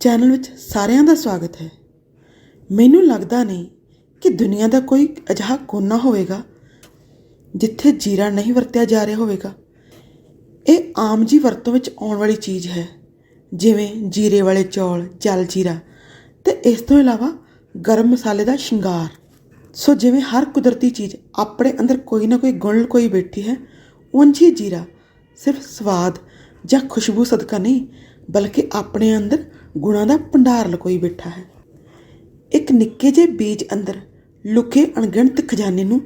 Channel ਵਿੱਚ ਸਾਰਿਆਂ ਦਾ ਸਵਾਗਤ ਹੈ। ਮੈਨੂੰ ਲੱਗਦਾ ਨਹੀਂ ਕਿ ਦੁਨੀਆ ਦਾ ਕੋਈ ਅਜਿਹਾ ਕੋਨਾ ਹੋਵੇਗਾ, ਜਿੱਥੇ ਜੀਰਾ ਨਹੀਂ ਵਰਤਿਆ ਜਾ ਰਿਹਾ ਹੋਵੇਗਾ। ਇਹ ਆਮ ਜੀ ਵਰਤੋਂ ਵਿੱਚ ਆਉਣ ਵਾਲੀ ਚੀਜ਼ ਹੈ, ਜਿਵੇਂ ਜੀਰੇ ਵਾਲੇ ਚੌਲ ਜਲ ਜੀਰਾ ਤੇ ਇਸ ਤੋਂ ਇਲਾਵਾ ਗਰਮ ਮਸਾਲੇ ਦਾ ਸ਼ਿੰਗਾਰ। ਸੋ ਜਿਵੇਂ ਹਰ ਕੁਦਰਤੀ ਚੀਜ਼ ਆਪਣੇ ਅੰਦਰ ਕੋਈ ਨਾ ਕੋਈ ਗੁਣ ਕੋਈ ਬੈਠੀ ਹੈ, ਉਂਝ ਹੀ ਜੀਰਾ ਸਿਰਫ ਸਵਾਦ ਜਾਂ ਖੁਸ਼ਬੂ ਸਦਕਾ ਨਹੀਂ, ਬਲਕਿ ਆਪਣੇ ਅੰਦਰ ਗੁਣਾਂ ਦਾ ਭੰਡਾਰ ਲਕੋਈ ਬੈਠਾ ਹੈ। ਇੱਕ ਨਿੱਕੇ ਜਿਹੇ ਬੀਜ ਅੰਦਰ ਲੁਕੇ ਅਣਗਿਣਤ ਖਜ਼ਾਨੇ ਨੂੰ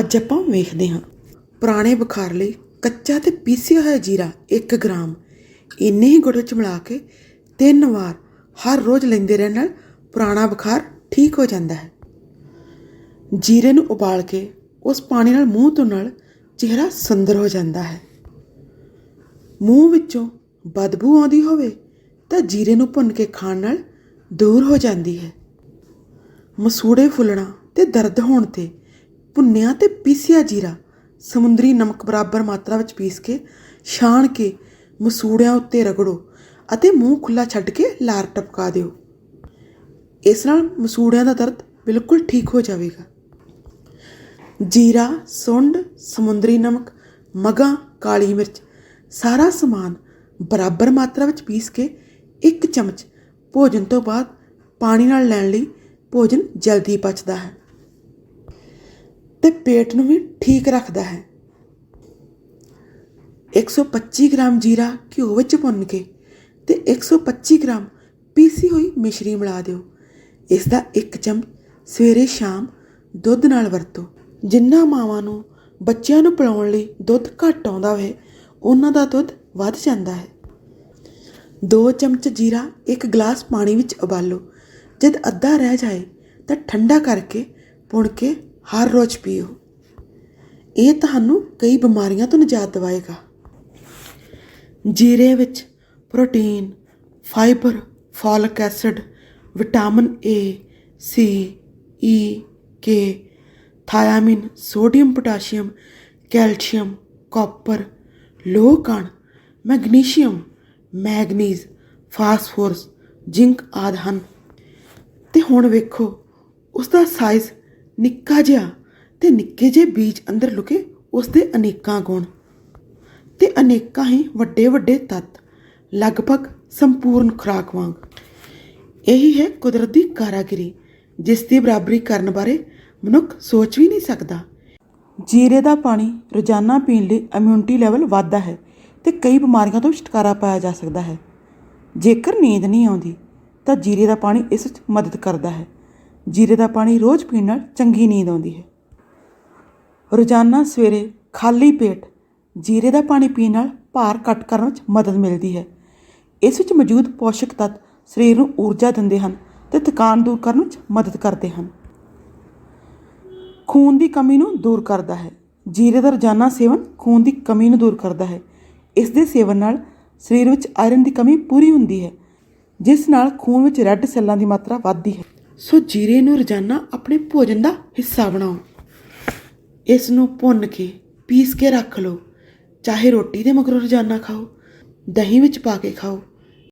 ਅੱਜ ਆਪਾਂ ਵੇਖਦੇ ਹਾਂ। ਪੁਰਾਣੇ ਬੁਖਾਰ ਲਈ ਕੱਚਾ ਤੇ ਪੀਸਿਆ ਹੋਇਆ ਜੀਰਾ 1 ਗ੍ਰਾਮ। ਇੰਨੇ ਹੀ ਗੁੜ ਵਿੱਚ ਮਿਲਾ ਕੇ ਤਿੰਨ ਵਾਰ ਹਰ ਰੋਜ਼ ਲੈਂਦੇ ਰਹਿਣ ਨਾਲ ਪੁਰਾਣਾ ਬੁਖਾਰ ਠੀਕ ਹੋ ਜਾਂਦਾ ਹੈ। ਜੀਰੇ ਨੂੰ ਉਬਾਲ ਕੇ ਉਸ ਪਾਣੀ ਨਾਲ ਮੂੰਹ ਤੋਂ ਨਾਲ ਚਿਹਰਾ ਸੁੰਦਰ ਹੋ ਜਾਂਦਾ ਹੈ। ਮੂੰਹ ਵਿੱਚੋਂ ਬਦਬੂ ਆਉਂਦੀ ਹੋਵੇ ਤਾਂ ਜੀਰੇ ਨੂੰ ਭੁੰਨ ਕੇ ਖਾਣ ਨਾਲ ਦੂਰ ਹੋ ਜਾਂਦੀ ਹੈ। ਮਸੂੜੇ ਫੁੱਲਣਾ ਤੇ ਦਰਦ ਹੋਣ ਤੇ ਭੁੰਨਿਆ ਤੇ ਪੀਸਿਆ ਜੀਰਾ ਸਮੁੰਦਰੀ ਨਮਕ ਬਰਾਬਰ ਮਾਤਰਾ ਵਿੱਚ ਪੀਸ ਕੇ, ਛਾਣ ਕੇ, ਮਸੂੜਿਆਂ ਉੱਤੇ ਰਗੜੋ ਅਤੇ ਮੂੰਹ ਖੁੱਲਾ ਛੱਡ ਕੇ ਲਾਰ ਟਪਕਾ ਦਿਓ। ਇਸ ਨਾਲ ਮਸੂੜਿਆਂ ਦਾ ਦਰਦ ਬਿਲਕੁਲ ਠੀਕ ਹੋ ਜਾਵੇਗਾ। ਜੀਰਾ, ਸੁੰਡ, ਸਮੁੰਦਰੀ ਨਮਕ, ਮਗਾ, ਕਾਲੀ ਮਿਰਚ ਸਾਰਾ ਸਮਾਨ ਬਰਾਬਰ ਮਾਤਰਾ ਵਿੱਚ ਪੀਸ ਕੇ ਇੱਕ ਚਮਚ ਭੋਜਨ ਤੋਂ ਬਾਅਦ ਪਾਣੀ ਨਾਲ ਲੈਣ ਲਈ ਭੋਜਨ ਜਲਦੀ ਪਚਦਾ ਹੈ ਤੇ ਪੇਟ ਨੂੰ ਵੀ ਠੀਕ ਰੱਖਦਾ ਹੈ। 125 ਗ੍ਰਾਮ ਜੀਰਾ ਘਿਓ ਵਿੱਚ ਭੁੰਨ ਕੇ ਤੇ 125 ਗ੍ਰਾਮ ਪੀਸੀ ਹੋਈ ਮਿਸ਼ਰੀ ਮਿਲਾ ਦਿਓ। ਇਸ ਦਾ ਇੱਕ ਚਮਚ ਸਵੇਰੇ ਸ਼ਾਮ ਦੁੱਧ ਨਾਲ ਵਰਤੋ। ਜਿੰਨਾ ਮਾਵਾਂ ਨੂੰ ਬੱਚਿਆਂ ਨੂੰ ਪਿਲਾਉਣ ਲਈ ਦੁੱਧ ਘੱਟ ਆਉਂਦਾ ਹੋਵੇ, ਉਹਨਾਂ ਦਾ ਦੁੱਧ ਵੱਧ ਜਾਂਦਾ ਹੈ। 2 ਚਮਚ ਜੀਰਾ, ਇੱਕ ਗਲਾਸ ਪਾਣੀ ਵਿੱਚ ਉਬਾਲੋ। ਜਦ ਅੱਧਾ ਰਹਿ ਜਾਏ ਤਾਂ ਠੰਡਾ ਕਰਕੇ ਪੁਣ ਕੇ ਹਰ ਰੋਜ਼ ਪੀਓ। ਇਹ ਤੁਹਾਨੂੰ ਕਈ ਬਿਮਾਰੀਆਂ ਤੋਂ ਨਿਜਾਤ ਦਿਵਾਏਗਾ। ਜੀਰੇ ਵਿੱਚ protein, fibre, folic acid, vitamin A C E K thiamine, sodium, potassium, calcium, copper, ਲੋਹ, ਕਣ, ਮੈਗਨੀਸ਼ੀਅਮ ਮੈਗਨੀਜ਼ ਫਾਸਫੋਰਸ ਜ਼ਿੰਕ ਆਦਿ ਹਨ। ਤੇ ਹੁਣ ਵੇਖੋ ਉਸ ਦਾ ਸਾਈਜ਼ ਨਿੱਕਾ ਜਿਹਾ ਤੇ ਨਿੱਕੇ ਜਿਹੇ ਬੀਜ ਅੰਦਰ ਲੁਕੇ ਉਸ ਦੇ ਅਨੇਕਾਂ ਗੁਣ। ਤੇ ਅਨੇਕਾਂ ਹੀ ਵੱਡੇ ਵੱਡੇ ਤੱਤ, ਲਗਭਗ ਸੰਪੂਰਨ ਖੁਰਾਕ ਵਾਂਗ। ਇਹੀ ਹੈ ਕੁਦਰਤੀ ਦੀ ਕਾਰਾਗਰੀ, ਜਿਸ ਦੀ ਬਰਾਬਰੀ ਕਰਨ ਬਾਰੇ ਮਨੁੱਖ ਸੋਚ ਵੀ ਨਹੀਂ ਸਕਦਾ। ਜੀਰੇ ਦਾ ਪਾਣੀ ਰੋਜ਼ਾਨਾ ਪੀਣ ਲਈ ਇਮਿਊਨਿਟੀ ਲੈਵਲ ਵੱਧਦਾ ਹੈ। ਤੇ ਕਈ ਬਿਮਾਰੀਆਂ ਤੋਂ ਛੁਟਕਾਰਾ ਪਾਇਆ ਜਾ ਸਕਦਾ ਹੈ। ਜੇਕਰ ਨੀਂਦ ਨਹੀਂ ਆਉਂਦੀ, ਤਾਂ ਜੀਰੇ ਦਾ ਪਾਣੀ ਇਸ ਵਿੱਚ ਮਦਦ ਕਰਦਾ ਹੈ। ਜੀਰੇ ਦਾ ਪਾਣੀ ਰੋਜ਼ ਪੀਣ ਨਾਲ ਚੰਗੀ ਨੀਂਦ ਆਉਂਦੀ ਹੈ। ਰੋਜ਼ਾਨਾ ਸਵੇਰੇ ਖਾਲੀ ਪੇਟ ਜੀਰੇ ਦਾ ਪਾਣੀ ਪੀਣ ਨਾਲ ਭਾਰ ਘੱਟ ਕਰਨ ਵਿੱਚ ਮਦਦ ਮਿਲਦੀ ਹੈ। ਇਸ ਵਿੱਚ ਮੌਜੂਦ ਪੋਸ਼ਕ ਤੱਤ ਸਰੀਰ ਨੂੰ ਊਰਜਾ ਦਿੰਦੇ ਹਨ ਤੇ ਥਕਾਨ ਦੂਰ ਕਰਨ ਵਿੱਚ ਮਦਦ ਕਰਦੇ ਹਨ। ਖੂਨ ਦੀ ਕਮੀ ਨੂੰ ਦੂਰ ਕਰਦਾ ਹੈ। ਜੀਰੇ ਦਾ ਰੋਜ਼ਾਨਾ ਸੇਵਨ ਖੂਨ ਦੀ ਕਮੀ ਨੂੰ ਦੂਰ ਕਰਦਾ ਹੈ। ਇਸ ਦੇ ਸੇਵਨ ਨਾਲ ਸਰੀਰ ਵਿੱਚ ਆਇਰਨ ਦੀ ਕਮੀ ਪੂਰੀ ਹੁੰਦੀ ਹੈ, ਜਿਸ ਨਾਲ ਖੂਨ ਵਿੱਚ ਰੈੱਡ ਸੈੱਲਾਂ ਦੀ ਮਾਤਰਾ ਵੱਧਦੀ ਹੈ। ਸੋ ਜੀਰੇ ਨੂੰ ਰੋਜ਼ਾਨਾ ਆਪਣੇ ਭੋਜਨ ਦਾ ਹਿੱਸਾ ਬਣਾਓ। ਇਸ ਨੂੰ ਭੁੰਨ ਕੇ ਪੀਸ ਕੇ ਰੱਖ ਲਓ। ਚਾਹੇ ਰੋਟੀ ਦੇ ਮਗਰੋਂ ਰੋਜ਼ਾਨਾ ਖਾਓ, ਦਹੀਂ ਵਿੱਚ ਪਾ ਕੇ ਖਾਓ।